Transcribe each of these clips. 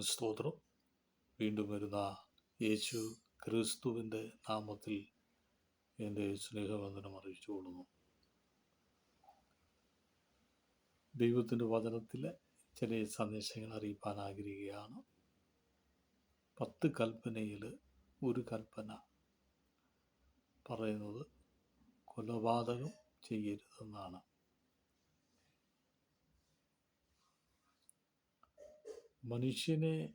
സ്തോത്രം. വീണ്ടും വരുന്ന യേശു ക്രിസ്തുവിന്റെ നാമത്തിൽ എന്റെ സ്നേഹവന്ദനം അറിയിച്ചുകൊള്ളുന്നു ദൈവത്തിന്റെ വചനത്തിലെ ചില സന്ദേശങ്ങൾ അറിയിപ്പാൻ ആഗ്രഹിക്കുകയാണ്. പത്ത് കൽപ്പനയിൽ ഒരു കൽപ്പന പറയുന്നത് കൊലപാതകം ചെയ്യരുതെന്നാണ്. മനുഷ്യനെ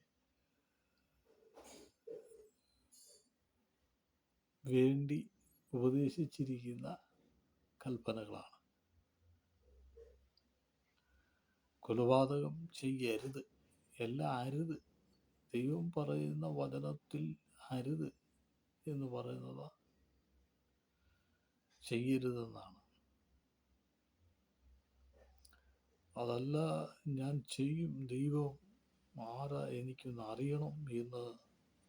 വേണ്ടി ഉപദേശിച്ചിരിക്കുന്ന കൽപ്പനകളാണ്. കൊലപാതകം ചെയ്യരുത് എല്ലാം അരുത്. ദൈവം പറയുന്ന വചനത്തിൽ അരുത് എന്ന് പറയുന്നത് ചെയ്യരുതെന്നാണ്. അതല്ല ഞാൻ ചെയ്യും ദൈവം ആരാ എനിക്കൊന്ന് അറിയണം എന്ന്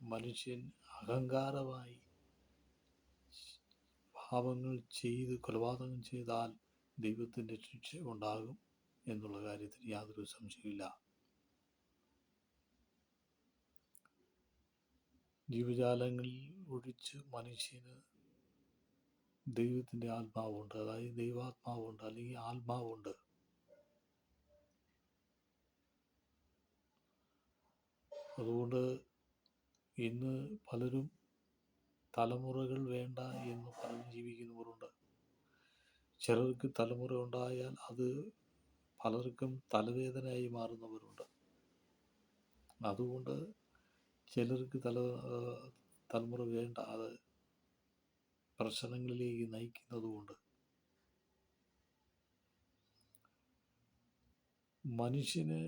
മനുഷ്യൻ അഹങ്കാരമായി പാപങ്ങൾ ചെയ്ത് കൊലപാതകം ചെയ്താൽ ദൈവത്തിന്റെ ശിക്ഷ ഉണ്ടാകും എന്നുള്ള കാര്യത്തിൽ യാതൊരു സംശയമില്ല ജീവജാലങ്ങളിൽ ഒഴിച്ച് മനുഷ്യന് ദൈവത്തിന്റെ ആത്മാവുണ്ട്. അതായത് ദൈവാത്മാവുണ്ട് അല്ലെങ്കിൽ ആത്മാവുണ്ട്. അതുകൊണ്ട് ഇന്ന് പലരും തലമുറകൾ വേണ്ട എന്ന് പറഞ്ഞ് ജീവിക്കുന്നവരുണ്ട്. ചിലർക്ക് തലമുറ ഉണ്ടായാൽ അത് പലർക്കും തലവേദനയായി മാറുന്നവരുണ്ട്. അതുകൊണ്ട് ചിലർക്ക് തല തലമുറ വേണ്ട അത് പ്രശ്നങ്ങളിലേക്ക് നയിക്കുന്നതുകൊണ്ട്. മനുഷ്യന്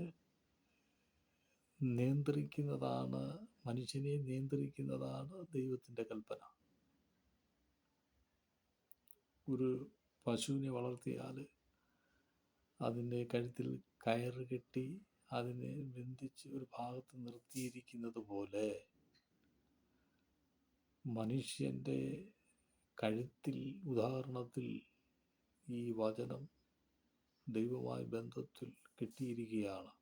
നിയന്ത്രിക്കുന്നതാണ് മനുഷ്യനെ നിയന്ത്രിക്കുന്നതാണ് ദൈവത്തിന്റെ കൽപ്പന. ഒരു പശുവിനെ വളർത്തിയാൽ അതിന്റെ കഴുത്തിൽ കയറ് കെട്ടി അതിനെ ബന്ധിച്ച് ഒരു ഭാഗത്ത് നിർത്തിയിരിക്കുന്നത് പോലെ മനുഷ്യന്റെ കഴുത്തിൽ ഉദാഹരണത്തിൽ ഈ വചനം ദൈവമായ ബന്ധത്തിൽ കെട്ടിയിരിക്കുകയാണ്.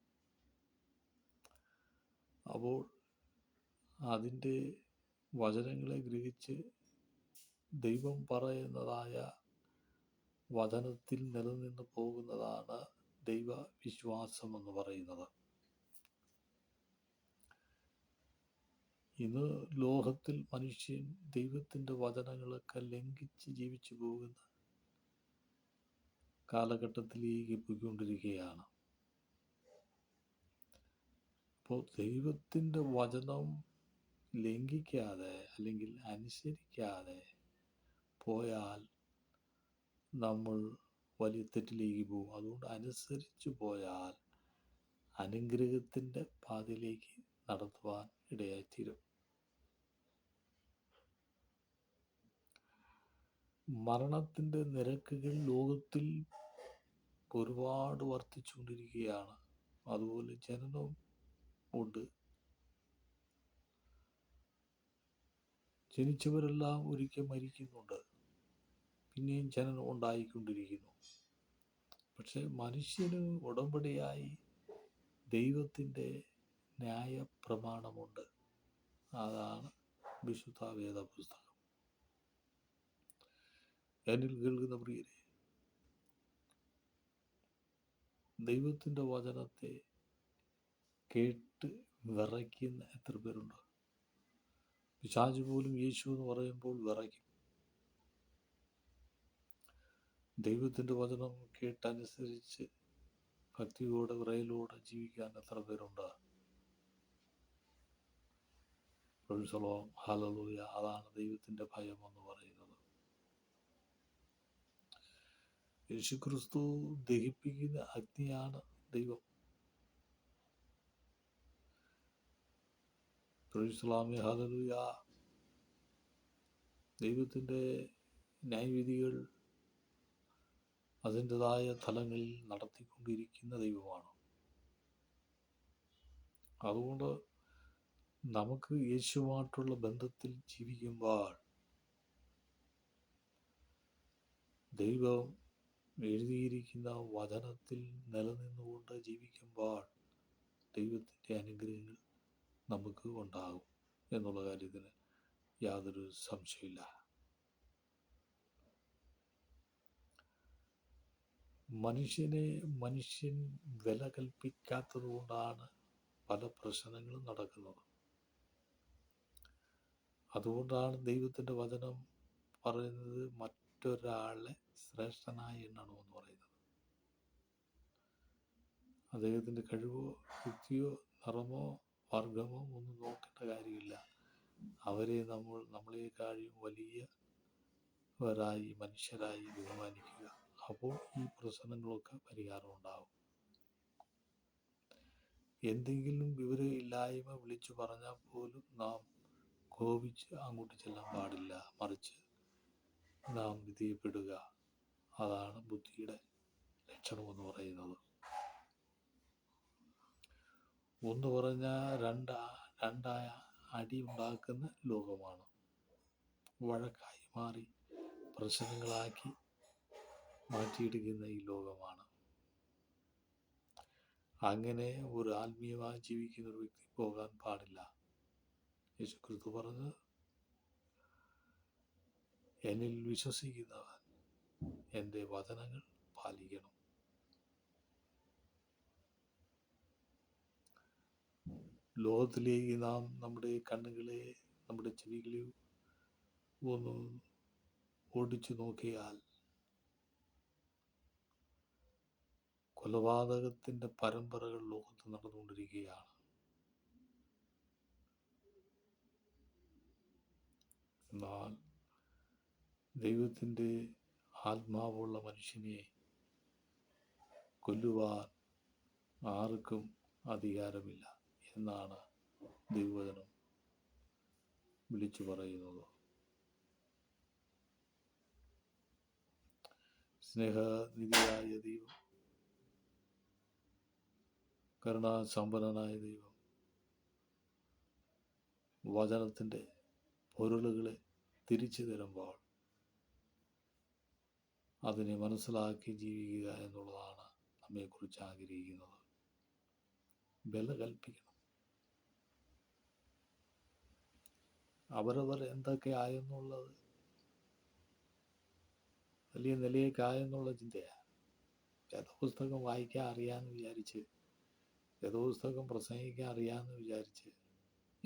അപ്പോൾ അതിന്റെ വചനങ്ങളെ ഗ്രഹിച്ച് ദൈവം പറയുന്നതായ വചനത്തിൽ നിലനിന്ന് പോകുന്നതാണ് ദൈവ വിശ്വാസം എന്ന് പറയുന്നത്. ഇന്ന് ലോകത്തിൽ മനുഷ്യൻ ദൈവത്തിന്റെ വചനങ്ങളൊക്കെ ലംഘിച്ച് ജീവിച്ചു പോകുന്ന കാലഘട്ടത്തിലേക്ക് പോയിക്കൊണ്ടിരിക്കുകയാണ്. അപ്പോൾ ദൈവത്തിന്റെ വചനം ലംഘിക്കാതെ അല്ലെങ്കിൽ അനുസരിക്കാതെ പോയാൽ നമ്മൾ വലിയ തെറ്റിലേക്ക് പോകും. അതുകൊണ്ട് അനുസരിച്ച് പോയാൽ അനുഗ്രഹത്തിന്റെ പാതയിലേക്ക് നടത്തുവാൻ ഇടയായിത്തീരും. മരണത്തിന്റെ നിരക്കുകൾ ലോകത്തിൽ ഒരുപാട് വർദ്ധിച്ചുകൊണ്ടിരിക്കുകയാണ്. അതുപോലെ ജനനവും ഉണ്ട്. ജനിച്ചവരെല്ലാം ഒരിക്കൽ മരിക്കുന്നുണ്ട്. പിന്നെയും ജനനം ഉണ്ടായിക്കൊണ്ടിരിക്കുന്നു. പക്ഷെ മനുഷ്യന് ഉടമ്പടിയായി ദൈവത്തിന്റെ ന്യായ പ്രമാണമുണ്ട് അതാണ് വിശുദ്ധ വേദ പുസ്തകം എന്നിൽ കേൾക്കുന്ന പ്രിയരെ ദൈവത്തിന്റെ വചനത്തെ കേട്ട് വിറയ്ക്കുന്ന എത്ര പേരുണ്ട്? പിശാജ് പോലും യേശു എന്ന് പറയുമ്പോൾ വിറയ്ക്കും. ദൈവത്തിന്റെ വചനം കേട്ടനുസരിച്ച് ഭക്തിയോടെ വിറയിലൂടെ ജീവിക്കാൻ എത്ര പേരുണ്ട്? പ്രൊഫസലോം ഹലലൂയ അതാണ് ദൈവത്തിന്റെ ഭയം എന്ന് പറയുന്നത്. യേശുക്രിസ്തു ദഹിപ്പിക്കുന്ന അഗ്നിയാണ് ദൈവം. പ്രൊഫസലാമി ഹലലൂയ ദൈവത്തിന്റെ ന്യായവിധികൾ അതിന്റെതായ തലങ്ങളിൽ നടത്തിക്കൊണ്ടിരിക്കുന്ന ദൈവമാണ്. അതുകൊണ്ട് നമുക്ക് യേശുവായിട്ടുള്ള ബന്ധത്തിൽ ജീവിക്കുമ്പോൾ ദൈവം എഴുതിയിരിക്കുന്ന വചനത്തിൽ നിലനിന്നുകൊണ്ട് ജീവിക്കുമ്പോൾ ദൈവത്തിന്റെ അനുഗ്രഹങ്ങൾ നമുക്ക് ഉണ്ടാകും എന്നുള്ള കാര്യത്തിന് യാതൊരു സംശയമില്ല മനുഷ്യനെ മനുഷ്യൻ വില കൽപ്പിക്കാത്തത് കൊണ്ടാണ് പല പ്രശ്നങ്ങളും നടക്കുന്നത്. അതുകൊണ്ടാണ് ദൈവത്തിന്റെ വചനം പറയുന്നത് മറ്റൊരാളെ ശ്രേഷ്ഠനായി എണ്ണണമെന്ന് പറയുന്നത്. അദ്ദേഹത്തിന്റെ കഴിവോ യുക്തിയോ നിറമോ വർഗമോ ഒന്നും നോക്കേണ്ട കാര്യമില്ല. അവരെ നമ്മൾ നമ്മളെക്കാളും വലിയവരായി മനുഷ്യരായി ബഹുമാനിക്കുക. അപ്പോൾ ഈ പ്രശ്നങ്ങളൊക്കെ പരിഹാരം ഉണ്ടാവും. എന്തെങ്കിലും വിവരമില്ലായ്മ വിളിച്ചു പറഞ്ഞാൽ പോലും നാം കോപിച്ച് അങ്ങോട്ട് ചെല്ലാൻ പാടില്ല. മറിച്ച് നാം വിധിയപ്പെടുക. അതാണ് ബുദ്ധിയുടെ ലക്ഷണമെന്ന് പറയുന്നത്. ഒന്ന് പറഞ്ഞാൽ രണ്ടാ രണ്ടായ അടി ഉണ്ടാക്കുന്ന ലോകമാണ്. വഴക്കായി മാറി പ്രശ്നങ്ങളാക്കി മാറ്റിയെടുക്കുന്ന ഈ ലോകമാണ്. അങ്ങനെ ഒരു ആത്മീയമായി ജീവിക്കുന്ന ഒരു വ്യക്തി പോകാൻ പാടില്ല. യേശുക്രിസ്തു പറഞ്ഞത് എന്നിൽ വിശ്വസിക്കുന്നവൻ എന്റെ വചനങ്ങൾ പാലിക്കണം. ലോകത്തിലേക്ക് നാം നമ്മുടെ കണ്ണുകളെ നമ്മുടെ ചെവികളെ ഒന്ന് ഓടിച്ചു നോക്കിയാൽ കൊലപാതകത്തിന്റെ പരമ്പരകൾ ലോകത്ത് നടന്നുകൊണ്ടിരിക്കുകയാണ്. എന്നാൽ ദൈവത്തിന്റെ ആത്മാവുള്ള മനുഷ്യനെ കൊല്ലുവാൻ ആർക്കും അധികാരമില്ല. എന്നാണ് ദൈവവചനം വിളിച്ചു പറയുന്നത്. സ്നേഹനിധിയായ ദൈവം കരുണാസമ്പന്നനായ ദൈവം വചനത്തിന്റെ പൊരുളുകളെ തിരിച്ചു തരുമ്പോൾ അതിനെ മനസ്സിലാക്കി ജീവിക്കുക എന്നുള്ളതാണ് നമ്മെക്കുറിച്ച് ആഗ്രഹിക്കുന്നത്. വില കൽപ്പിക്കണം അവരവർ എന്തൊക്കെ ആയെന്നുള്ളത്. വലിയ നിലയേക്കായെന്നുള്ള ചിന്തയാണ്. വേദപുസ്തകം വായിക്കാൻ അറിയാമെന്ന് വിചാരിച്ച് വേദപുസ്തകം പ്രസംഗിക്കാൻ അറിയാമെന്ന് വിചാരിച്ച്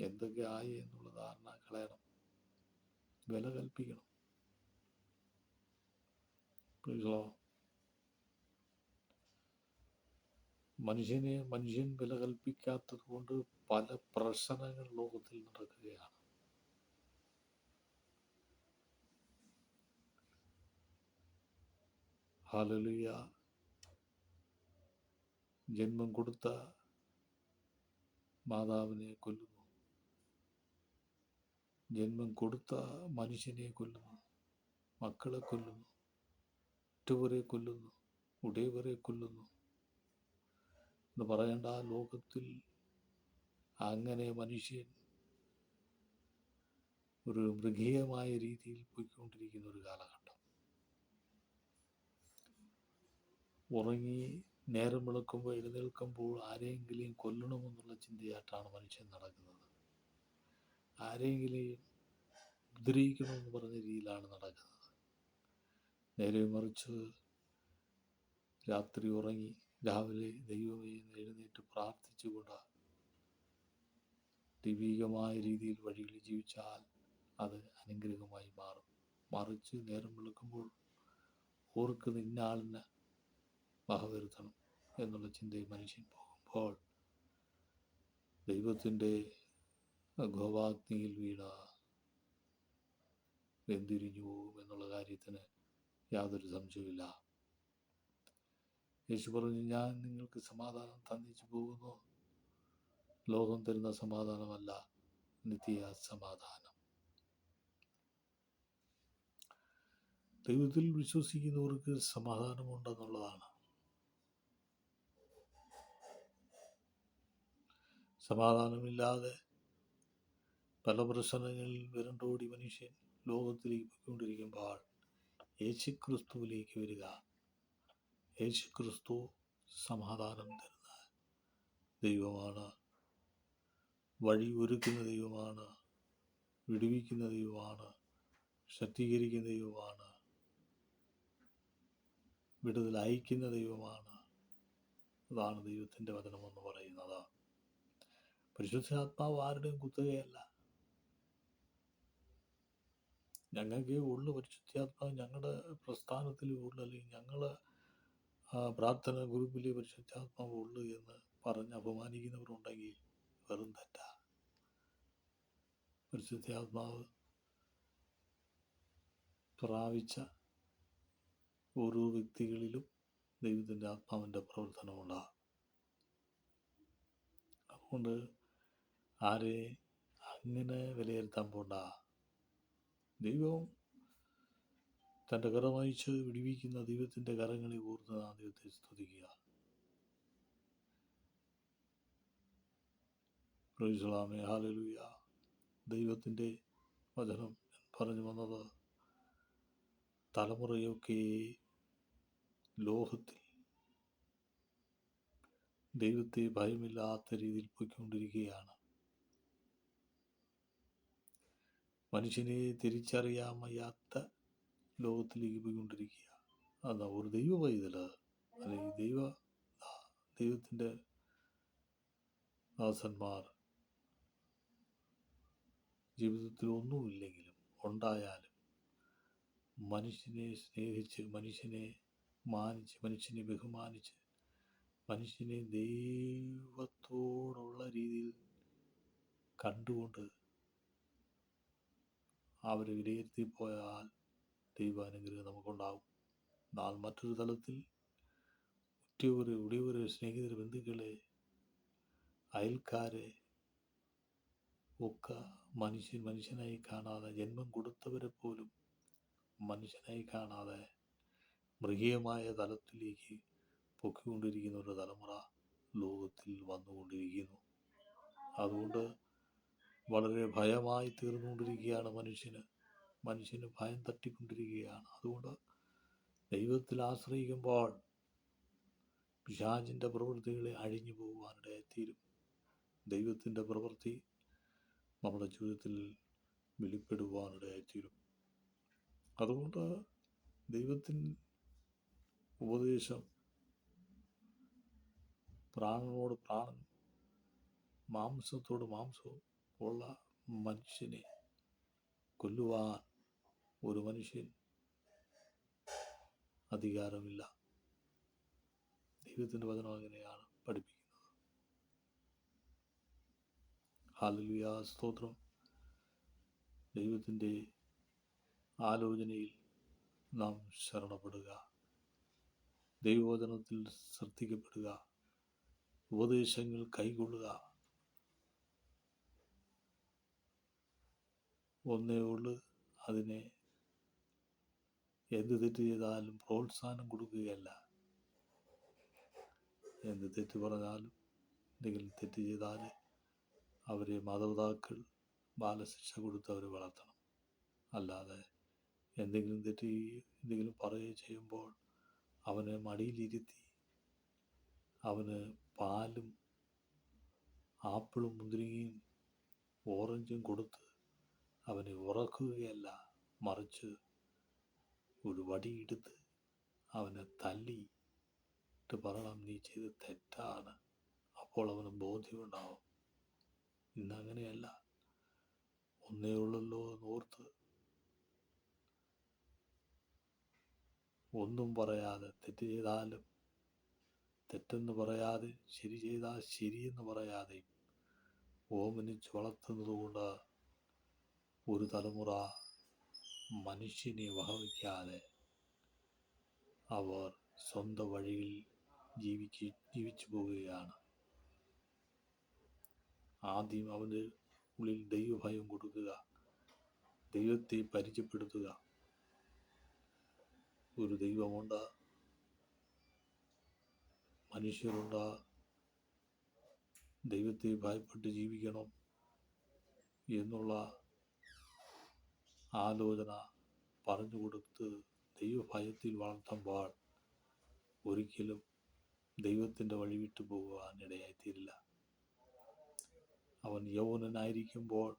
എന്തൊക്കെ ആയി എന്നുള്ള ധാരണ കളയണം. വില കൽപ്പിക്കണം. പ്ലീസോ മനുഷ്യനെ മനുഷ്യൻ വില കൽപ്പിക്കാത്തത് കൊണ്ട് പല പ്രശ്നങ്ങൾ ലോകത്തിൽ നടക്കുകയാണ്. ഹാലലുയ. ജന്മം കൊടുത്ത മാതാവിനെ കൊല്ലുന്നു. ജന്മം കൊടുത്ത മനുഷ്യനെ കൊല്ലുന്നു. മക്കളെ കൊല്ലുന്നു. ഉറ്റവരെ കൊല്ലുന്നു. ഉടയവരെ കൊല്ലുന്നു. എന്ന് പറയേണ്ട ആ ലോകത്തിൽ അങ്ങനെ മനുഷ്യൻ ഒരു മൃഗീയമായ രീതിയിൽ പോയിക്കൊണ്ടിരിക്കുന്ന ഒരു കാലഘട്ടം. ഉറങ്ങി നേരം വിളക്കുമ്പോൾ എഴുന്നേൽക്കുമ്പോൾ ആരെയെങ്കിലും കൊല്ലണമെന്നുള്ള ചിന്തയായിട്ടാണ് മനുഷ്യൻ നടക്കുന്നത്. ആരെയെങ്കിലും ഉപദ്രവിക്കണമെന്ന് പറഞ്ഞ രീതിയിലാണ് നടക്കുന്നത്. നേരെ മറിച്ച് രാത്രി ഉറങ്ങി രാവിലെ ദൈവമേ എഴുന്നേറ്റ് പ്രാർത്ഥിച്ചുകൊണ്ട് ദൈവികമായ രീതിയിൽ വഴികളിൽ ജീവിച്ചാൽ അത് അനുഗ്രഹമായി മാറും. മറിച്ച് നേരം വിളക്കുമ്പോൾ ഓർക്കുന്ന ഇന്ന ആളിനെ എന്നുള്ള ചിന്തയിൽ മനുഷ്യൻ പോകുമ്പോൾ ദൈവത്തിന്റെ ഗോവാഗ്നിയിൽ വീണ വെന്തിരിഞ്ഞു പോകും എന്നുള്ള കാര്യത്തിന് യാതൊരു സംശയമില്ല യേശു പറഞ്ഞു ഞാൻ നിങ്ങൾക്ക് സമാധാനം തന്നിച്ചു പോകുന്നു. ലോകം തരുന്ന സമാധാനമല്ല നിത്യ സമാധാനം ദൈവത്തിൽ വിശ്വസിക്കുന്നവർക്ക് സമാധാനമുണ്ടെന്നുള്ളതാണ്. സമാധാനമില്ലാതെ പല പ്രശ്നങ്ങളിൽ വിരണ്ടോടി മനുഷ്യൻ ലോകത്തിലേക്ക് പോയിക്കൊണ്ടിരിക്കുമ്പോൾ യേശുക്രിസ്തുവിലേക്ക് വരിക. യേശു ക്രിസ്തു സമാധാനം തരുന്ന ദൈവമാണ്. വഴി ഒരുക്കുന്ന ദൈവമാണ്. വിടുവിക്കുന്ന ദൈവമാണ്. ശക്തീകരിക്കുന്ന ദൈവമാണ്. വിടുതൽ അയക്കുന്ന ദൈവമാണ്. അതാണ് ദൈവത്തിന്റെ വചനമെന്ന് പറയുന്നത്. പരിശുദ്ധാത്മാവ് ആരുടെയും കുത്തുകയല്ല. ഞങ്ങൾക്ക് ഉള്ളു പരിശുദ്ധാത്മാവ്. ഞങ്ങളുടെ പ്രസ്ഥാനത്തിൽ ഉള്ളു. അല്ലെങ്കിൽ ഞങ്ങൾ പ്രാർത്ഥന ഗ്രൂപ്പിൽ പരിശുദ്ധാത്മാവ് ഉള്ളു എന്ന് പറഞ്ഞ് അപമാനിക്കുന്നവരുണ്ടെങ്കിൽ വെറും തെറ്റാ. പരിശുദ്ധാത്മാവ് പ്രാപിച്ച ഓരോ വ്യക്തികളിലും ദൈവത്തിന്റെ ആത്മാവിന്റെ പ്രവർത്തനമുണ്ടാകും അതുകൊണ്ട് ആരെ അങ്ങനെ വിലയിരുത്താൻ പോണ്ട. ദൈവം തന്റെ കരമയച്ച് വിടിവിക്കുന്ന ദൈവത്തിന്റെ കരങ്ങളെ ഓർത്ത് ആ ദൈവത്തെ സ്തുതിക്കുക. പ്രൊയ്സലാമേ ഹാലലൂയ ദൈവത്തിന്റെ വചനം പറഞ്ഞു വന്നത് തലമുറയൊക്കെ ലോഹത്തിൽ ദൈവത്തെ ഭയമില്ലാത്ത രീതിയിൽ പോയിക്കൊണ്ടിരിക്കുകയാണ്. മനുഷ്യനെ തിരിച്ചറിയാമയ്യാത്ത ലോകത്തിലേക്ക് പോയിക്കൊണ്ടിരിക്കുക. അതാ ഒരു ദൈവ പൈതൽ. അല്ലെങ്കിൽ ദൈവ ദൈവത്തിന്റെ ദാസന്മാർ ജീവിതത്തിൽ ഒന്നുമില്ലെങ്കിലും ഉണ്ടായാലും മനുഷ്യനെ സ്നേഹിച്ച് മനുഷ്യനെ മാനിച്ച് മനുഷ്യനെ ബഹുമാനിച്ച് മനുഷ്യനെ ദൈവത്തോടുള്ള രീതിയിൽ കണ്ടുകൊണ്ട് അവരെ വിലയിരുത്തി പോയാൽ ദൈവാനുഗ്രഹം നമുക്കുണ്ടാകും. എന്നാൽ മറ്റൊരു തലത്തിൽ ഉറ്റവര് ഉടിയവര് സ്നേഹിതര് ബന്ധുക്കളെ അയൽക്കാരെ ഒക്കെ മനുഷ്യൻ മനുഷ്യനായി കാണാതെ ജന്മം കൊടുത്തവരെ പോലും മനുഷ്യനായി കാണാതെ മൃഗീയമായ തലത്തിലേക്ക് പൊക്കിക്കൊണ്ടിരിക്കുന്ന ഒരു തലമുറ ലോകത്തിൽ വന്നുകൊണ്ടിരിക്കുന്നു. അതുകൊണ്ട് വളരെ ഭയമായി തീർന്നുകൊണ്ടിരിക്കുകയാണ് മനുഷ്യന്. മനുഷ്യന് ഭയം തട്ടിക്കൊണ്ടിരിക്കുകയാണ്. അതുകൊണ്ട് ദൈവത്തിൽ ആശ്രയിക്കുമ്പോൾ പിശാചിന്റെ പ്രവൃത്തികളെ അഴിഞ്ഞു പോകുവാനിടയായിത്തീരും ദൈവത്തിന്റെ പ്രവൃത്തി നമ്മുടെ ജീവിതത്തിൽ വെളിപ്പെടുവാനിടയായിത്തീരും അതുകൊണ്ട് ദൈവത്തിൻ ഉപദേശം പ്രാണനോട് പ്രാണൻ മാംസത്തോട് മാംസവും ഉള്ള മനുഷ്യനെ കൊല്ലുവാൻ ഒരു മനുഷ്യൻ അധികാരമില്ല. ദൈവത്തിന്റെ വചനം അങ്ങനെയാണ് പഠിപ്പിക്കുന്നത്. ഹാലലുയ സ്തോത്രം. ദൈവത്തിന്റെ ആലോചനയിൽ നാം ശരണപ്പെടുക. ദൈവവചനത്തിൽ ശ്രദ്ധിക്കപ്പെടുക. ഉപദേശങ്ങൾ കൈകൊള്ളുക ഒന്നേ ഉള്ളൂ. അതിനെ എന്ത് തെറ്റ് ചെയ്താലും പ്രോത്സാഹനം കൊടുക്കുകയല്ല. എന്ത് തെറ്റ് പറഞ്ഞാലും എന്തെങ്കിലും തെറ്റ് ചെയ്താൽ അവരെ മാതാപിതാക്കൾ ബാലശിക്ഷ കൊടുത്ത് അവരെ വളർത്തണം. അല്ലാതെ എന്തെങ്കിലും തെറ്റ് എന്തെങ്കിലും പറയുകയും ചെയ്യുമ്പോൾ അവനെ മടിയിലിരുത്തി അവന് പാലും ആപ്പിളും മുന്തിരിങ്ങയും ഓറഞ്ചും കൊടുത്ത് അവനെ ഉറക്കുകയല്ല മറിച്ച് ഒരു വടിയെടുത്ത് അവനെ തല്ലി പറയണം നീ ചെയ്ത് തെറ്റാണ്. അപ്പോൾ അവന് ബോധ്യമുണ്ടാവും. ഇന്നങ്ങനെയല്ല. ഒന്നേ ഉള്ളല്ലോ എന്നോർത്ത് ഒന്നും പറയാതെ തെറ്റ് ചെയ്താലും തെറ്റെന്ന് പറയാതെ ശരി ചെയ്താൽ ശരിയെന്ന് പറയാതെയും ഓമനിച്ച് വളർത്തുന്നത് കൊണ്ട് ഒരു തലമുറ മനുഷ്യനെ വഹവയ്ക്കാതെ അവർ സ്വന്തം വഴിയിൽ ജീവിച്ച് ജീവിച്ചു പോവുകയാണ്. ആദ്യം അവന് ഉള്ളിൽ ദൈവഭയം കൊടുക്കുക ദൈവത്തെ പരിചയപ്പെടുത്തുക. ഒരു ദൈവമുണ്ട് മനുഷ്യരുണ്ട് ദൈവത്തെ ഭയപ്പെട്ട് ജീവിക്കണം എന്നുള്ള ആലോചന പറഞ്ഞു കൊടുത്ത് ദൈവഭയത്തിൽ വളർത്തുമ്പോൾ ഒരിക്കലും ദൈവത്തിന്റെ വഴി വിട്ടു പോകുവാൻ ഇടയായിത്തീരില്ല. അവൻ യൗവനനായിരിക്കുമ്പോൾ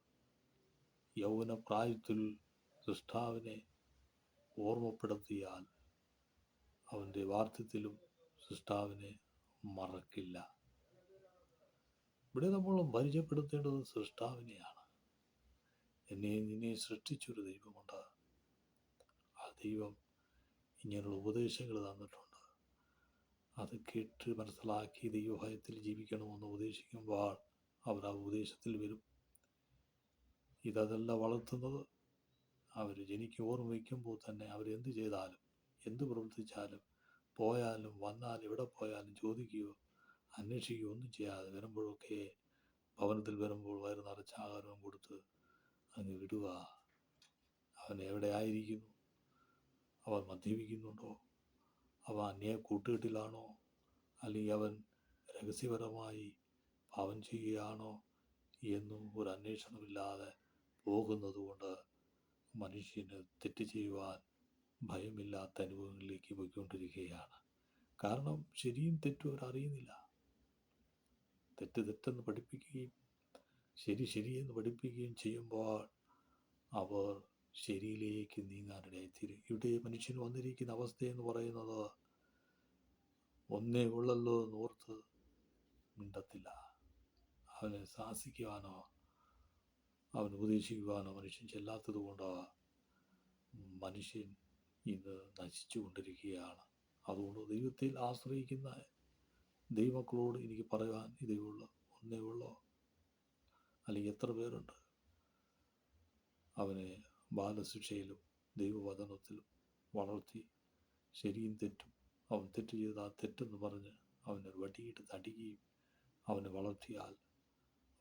യൗവന പ്രായത്തിൽ സൃഷ്ടാവിനെ ഓർമ്മപ്പെടുത്തിയാൽ അവന്റെ വാർദ്ധത്തിലും സൃഷ്ടാവിനെ മറക്കില്ല. ഇവിടെ നമ്മൾ പരിചയപ്പെടുത്തേണ്ടത് സൃഷ്ടാവിനെയാണ്. എന്നെ നിന്നെ സൃഷ്ടിച്ചൊരു ദൈവമുണ്ട്. ആ ദൈവം ഇങ്ങനെയുള്ള ഉപദേശങ്ങൾ തന്നിട്ടുണ്ട്. അത് കേട്ട് മനസ്സിലാക്കി ദൈവഭയത്തിൽ ജീവിക്കണമെന്ന് ഉപദേശിക്കുമ്പോൾ അവർ ആ ഉപദേശത്തിൽ വരും. ഇതല്ല വളർത്തുന്നത്. അവർ ജനിക്ക് ഓർമ്മ വയ്ക്കുമ്പോൾ തന്നെ അവരെന്ത് ചെയ്താലും എന്ത് പ്രവർത്തിച്ചാലും പോയാലും വന്നാലും എവിടെ പോയാലും ചോദിക്കുകയോ അന്വേഷിക്കുകയോ ഒന്നും ചെയ്യാതെ വരുമ്പോഴൊക്കെ ഭവനത്തിൽ വരുമ്പോൾ വയറ് നിറച്ച ആഹാരവും കൊടുത്ത് അങ്ങ് വിടുക. അവൻ എവിടെ ആയിരിക്കുന്നു? അവൻ മദ്യപിക്കുന്നുണ്ടോ? അവൻ അന്യ കൂട്ടുകെട്ടിലാണോ? അല്ലെങ്കിൽ അവൻ രഹസ്യപരമായി പാവം ചെയ്യുകയാണോ എന്നും ഒരു അന്വേഷണമില്ലാതെ പോകുന്നതുകൊണ്ട് മനുഷ്യന് തെറ്റ് ചെയ്യുവാൻ ഭയമില്ലാത്ത അനുഭവങ്ങളിലേക്ക് പോയിക്കൊണ്ടിരിക്കുകയാണ്. കാരണം ശരിയും തെറ്റും അവർ അറിയുന്നില്ല തെറ്റ് തെറ്റെന്ന് പഠിപ്പിക്കുകയും ശരി ശരിയെന്ന് പഠിപ്പിക്കുകയും ചെയ്യുമ്പോൾ അവർ ശരിയിലേക്ക് നീങ്ങാനിടയായിത്തീരും ഇവിടെ മനുഷ്യൻ വന്നിരിക്കുന്ന അവസ്ഥയെന്ന് പറയുന്നത് ഒന്നേ ഉള്ളല്ലോ എന്നോർത്ത് മിണ്ടത്തില്ല. അവനെ സാഹസിക്കുവാനോ അവൻ ഉപദേശിക്കുവാനോ മനുഷ്യൻ ചെല്ലാത്തത് കൊണ്ടോ മനുഷ്യൻ ഇന്ന് നശിച്ചു കൊണ്ടിരിക്കുകയാണ് അതുകൊണ്ട് ദൈവത്തിൽ ആശ്രയിക്കുന്ന ദൈവക്കളോട് എനിക്ക് പറയുവാൻ ഇതേ ഉള്ളൂ ഒന്നേ ഉള്ളൂ അല്ലെങ്കിൽ എത്ര പേരുണ്ട്? അവനെ ബാലശിക്ഷയിലും ദൈവവചനത്തിലും വളർത്തി ശരിയും തെറ്റും അവൻ തെറ്റ് ചെയ്ത് ആ തെറ്റെന്ന് പറഞ്ഞ് അവനെ വടിയിട്ട് തടിക്കുകയും അവനെ വളർത്തിയാൽ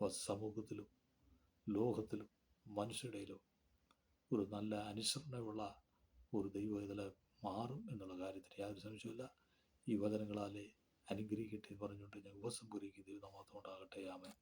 അവ സമൂഹത്തിലും ലോകത്തിലും മനുഷ്യരുടെയിലും ഒരു നല്ല അനുസരണയുള്ള ഒരു ദൈവം ഇതിൽ മാറും എന്നുള്ള കാര്യത്തിൽ യാതൊരു സംശയമില്ല ഈ വചനങ്ങളാലെ അനുഗ്രഹിക്കട്ടെ പറഞ്ഞുകൊണ്ട് ഞാൻ ഉപസംഹരിക്കും ഉണ്ടാകട്ടെ. ആമേ